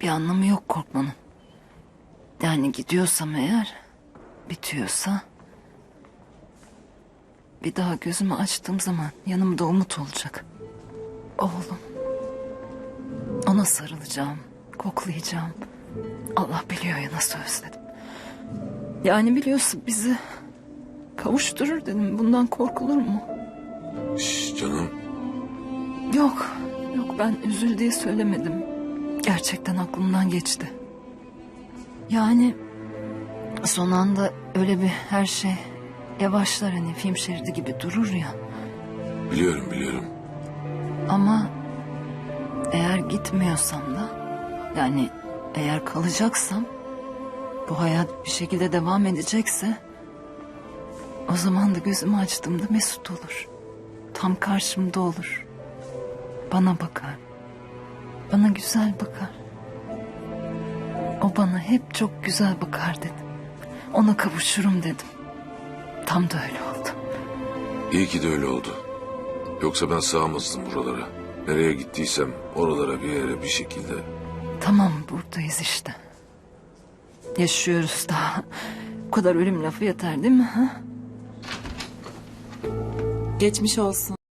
Bir anlamı yok korkmanın. Yani gidiyorsam eğer bitiyorsa bir daha gözümü açtığım zaman yanımda Umut olacak. Oğlum. Ona sarılacağım, koklayacağım. Allah biliyor ya nasıl özledim. Yani biliyorsun bizi kavuşturur dedim. Bundan korkulur mu? Şş, canım. Yok, yok ben üzül diye söylemedim. Gerçekten aklımdan geçti. Yani son anda öyle bir her şey yavaşlar hani film şeridi gibi durur ya. Biliyorum biliyorum. Ama eğer gitmiyorsam da yani eğer kalacaksam bu hayat bir şekilde devam edecekse o zaman da gözümü açtığımda Mesut olur. Tam karşımda olur. Bana bakar. Bana güzel bakar. O bana hep çok güzel bakar dedim. Ona kavuşurum dedim. Tam da öyle oldu. İyi ki de öyle oldu. Yoksa ben sığamazdım buralara. Nereye gittiysem oralara bir yere bir şekilde. Tamam buradayız işte. Yaşıyoruz daha. Bu kadar ölüm lafı yeter değil mi? Ha? Geçmiş olsun.